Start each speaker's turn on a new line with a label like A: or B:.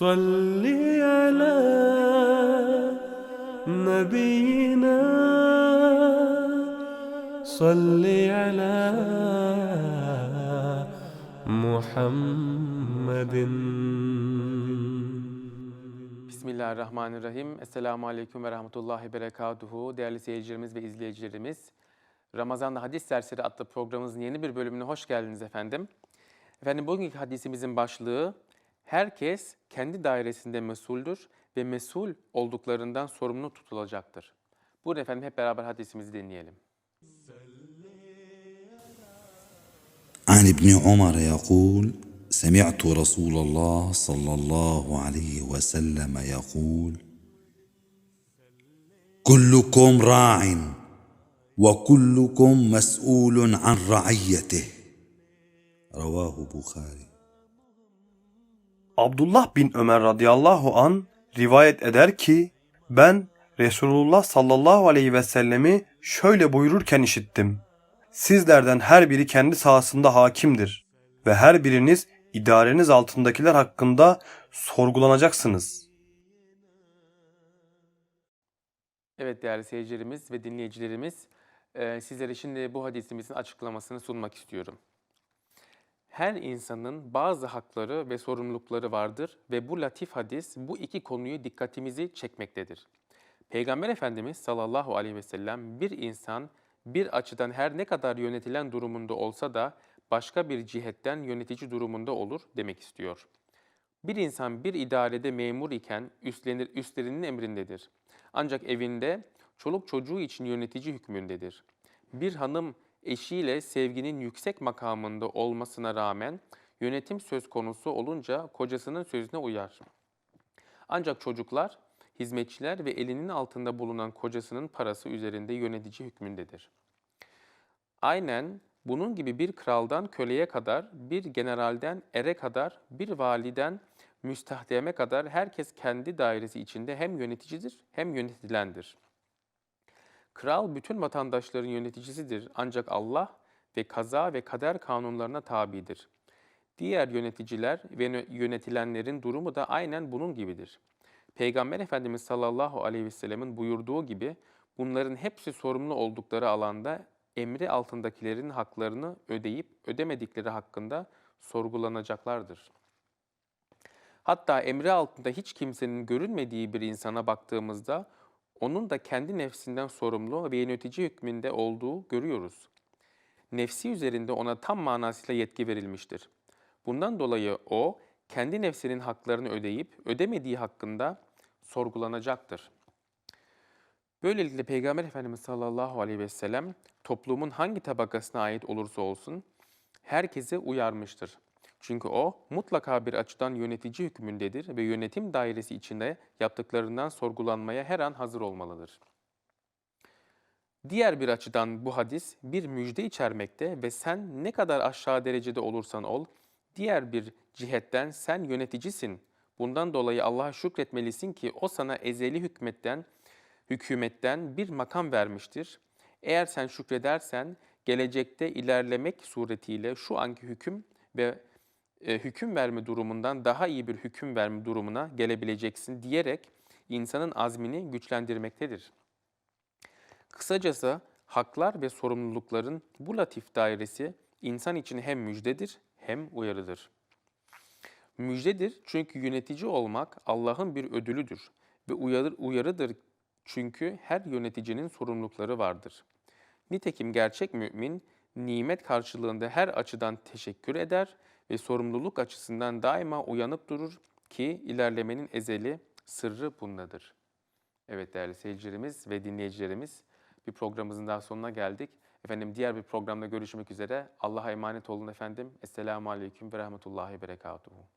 A: صل على نبينا صل على محمد
B: Bismillahirrahmanirrahim. Esselamu Aleyküm ve Rahmetullahi Berekatuhu. Değerli seyircilerimiz ve izleyicilerimiz, Ramazan'da Hadis Dersleri adlı programımızın yeni bir bölümüne hoş geldiniz efendim. Efendim bugünkü hadisimizin başlığı, herkes kendi dairesinde mesuldür ve mesul olduklarından sorumlu tutulacaktır. Buyurun efendim hep beraber hadisimizi dinleyelim.
C: عن ابن عمر يقول سمعت رسول الله صلى الله عليه وسلم يقول كلكم راع وكلكم مسؤول عن رعيته رواه بخاري
D: Abdullah bin Ömer radıyallahu an rivayet eder ki ben Resulullah sallallahu aleyhi ve sellemi şöyle buyururken işittim. Sizlerden her biri kendi sahasında hakimdir ve her biriniz idareniz altındakiler hakkında sorgulanacaksınız.
B: Evet değerli seyircilerimiz ve dinleyicilerimiz, sizlere şimdi bu hadisimizin açıklamasını sunmak istiyorum. Her insanın bazı hakları ve sorumlulukları vardır ve bu latif hadis bu iki konuyu dikkatimizi çekmektedir. Peygamber Efendimiz sallallahu aleyhi ve sellem bir insan bir açıdan her ne kadar yönetilen durumunda olsa da başka bir cihetten yönetici durumunda olur demek istiyor. Bir insan bir idarede memur iken üstlenir, üstlerinin emrindedir. Ancak evinde çoluk çocuğu için yönetici hükmündedir. Bir hanım eşiyle sevginin yüksek makamında olmasına rağmen yönetim söz konusu olunca kocasının sözüne uyar. Ancak çocuklar, hizmetçiler ve elinin altında bulunan kocasının parası üzerinde yönetici hükmündedir. Aynen bunun gibi bir kraldan köleye kadar, bir generalden ere kadar, bir validen müstahdeme kadar herkes kendi dairesi içinde hem yöneticidir hem yönetilendir. Kral bütün vatandaşların yöneticisidir ancak Allah ve kaza ve kader kanunlarına tabidir. Diğer yöneticiler ve yönetilenlerin durumu da aynen bunun gibidir. Peygamber Efendimiz sallallahu aleyhi ve sellemin buyurduğu gibi bunların hepsi sorumlu oldukları alanda emri altındakilerin haklarını ödeyip ödemedikleri hakkında sorgulanacaklardır. Hatta emri altında hiç kimsenin görünmediği bir insana baktığımızda onun da kendi nefsinden sorumlu ve yönetici hükmünde olduğu görüyoruz. Nefsi üzerinde ona tam manasıyla yetki verilmiştir. Bundan dolayı o kendi nefsinin haklarını ödeyip ödemediği hakkında sorgulanacaktır. Böylelikle Peygamber Efendimiz sallallahu aleyhi ve sellem toplumun hangi tabakasına ait olursa olsun herkese uyarmıştır. Çünkü o mutlaka bir açıdan yönetici hükmündedir ve yönetim dairesi içinde yaptıklarından sorgulanmaya her an hazır olmalıdır. Diğer bir açıdan bu hadis bir müjde içermekte ve sen ne kadar aşağı derecede olursan ol, diğer bir cihetten sen yöneticisin. Bundan dolayı Allah'a şükretmelisin ki o sana ezeli hükmetten, hükümetten bir makam vermiştir. Eğer sen şükredersen gelecekte ilerlemek suretiyle şu anki hüküm ve e, hüküm verme durumundan daha iyi bir hüküm verme durumuna gelebileceksin diyerek insanın azmini güçlendirmektedir. Kısacası haklar ve sorumlulukların bu latif dairesi insan için hem müjdedir hem uyarıdır. Müjdedir çünkü yönetici olmak Allah'ın bir ödülüdür ve uyarı, uyarıdır çünkü her yöneticinin sorumlulukları vardır. Nitekim gerçek mümin nimet karşılığında her açıdan teşekkür eder ve sorumluluk açısından daima uyanık durur ki ilerlemenin ezeli sırrı bundadır. Evet değerli seyircilerimiz ve dinleyicilerimiz bir programımızın daha sonuna geldik. Efendim diğer bir programda görüşmek üzere. Allah'a emanet olun efendim. Esselamu Aleyküm ve Rahmetullahi Berekatuhu.